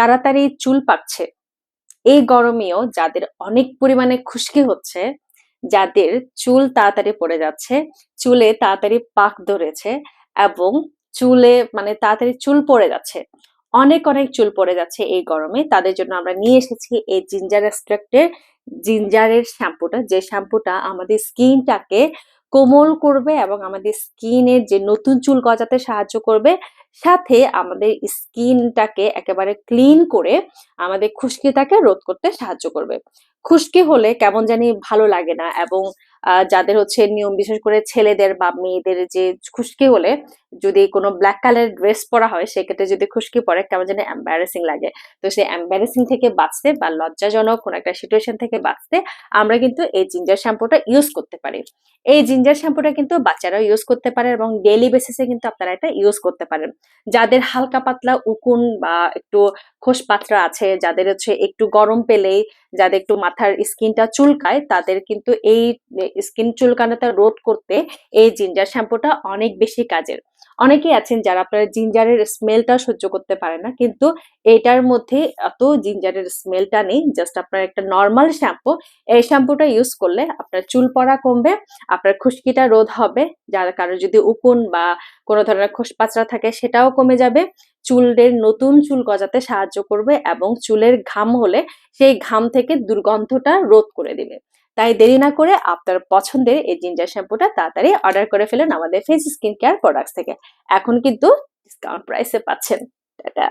তাড়াতাড়ি চুল পাকছে। এই গরমেও যাদের অনেক পরিমাণে খুশকি হচ্ছে, যাদের চুল তাড়াতাড়ি পড়ে যাচ্ছে, চুলে তাড়াতাড়ি পাক ধরেছে এবং চুলে মানে তাড়াতাড়ি চুল পড়ে যাচ্ছে, অনেক অনেক চুল পড়ে যাচ্ছে এই গরমে, তাদের জন্য আমরা নিয়ে এসেছি এই জিঞ্জার এক্সট্রাক্টের জিঞ্জারের শ্যাম্পুটা যে শ্যাম্পুটা আমাদের স্কিনটাকে কোমল করবে এবং আমাদের স্কিনের যে নতুন চুল গজাতে সাহায্য করবে, সাথে আমাদের স্কিনটাকে একেবারে ক্লিন করে আমাদের খুশকিটাকে রোধ করতে সাহায্য করবে। খুশকি হলে কেমন জানি ভালো লাগে না এবং যাদের হচ্ছে নিয়ম বিশেষ করে ছেলেদের বা মেয়েদের যে খুশকি হলে যদি কোনো ব্ল্যাক কালার ড্রেস পরা হয়, সেক্ষেত্রে যদি খুশকি পরে কেমন জানি এম্বারেসিং লাগে। তো সেই এম্বারেসিং থেকে বাঁচতে বা লজ্জাজনক কোনো একটা সিচুয়েশন থেকে বাঁচতে আমরা কিন্তু এই জিঞ্জার শ্যাম্পুটা ইউজ করতে পারি। এই জিঞ্জার শ্যাম্পুটা কিন্তু বাচ্চারাও ইউজ করতে পারে এবং ডেইলি বেসিসে কিন্তু আপনারা এটা ইউজ করতে পারেন। যাদের হালকা পাতলা উকুন বা একটু খোস পাতলা আছে, যাদের হচ্ছে একটু গরম পেলেই, যাদের একটু মাথার স্কিনটা চুলকায়, তাদের কিন্তু এই স্কিন চুলকানোটা রোধ করতে এই জিঞ্জার শ্যাম্পুটা অনেক বেশি কাজের। অনেকেই আছেন যারা আপনারা জিঞ্জারের স্মেলটা সহ্য করতে পারে না, কিন্তু এটার মধ্যে এত জিঞ্জারের স্মেলটা নেই, জাস্ট আপনার একটা নর্মাল শ্যাম্পু, এই শ্যাম্পুটা ইউজ করলে আপনার চুল পড়া কমবে, আপনার খুশকিটা রোধ হবে, যার কারও যদি উকুন বা কোনো ধরনের খোসপাচড়া থাকে সেটাও কমে যাবে চুলের নতুন চুল গজাতে সাহায্য করবে এবং চুলের ঘাম হলে সেই ঘাম থেকে দুর্গন্ধটা রোধ করে দিবে। তাই দেরি না করে আপনার পছন্দের এই জিঞ্জার শ্যাম্পুটা তাড়াতাড়ি অর্ডার করে ফেলেন আমাদের ফেস স্কিন কেয়ার প্রোডাক্টস থেকে। এখন কিন্তু ডিসকাউন্ট প্রাইসে পাচ্ছেন। টাটা!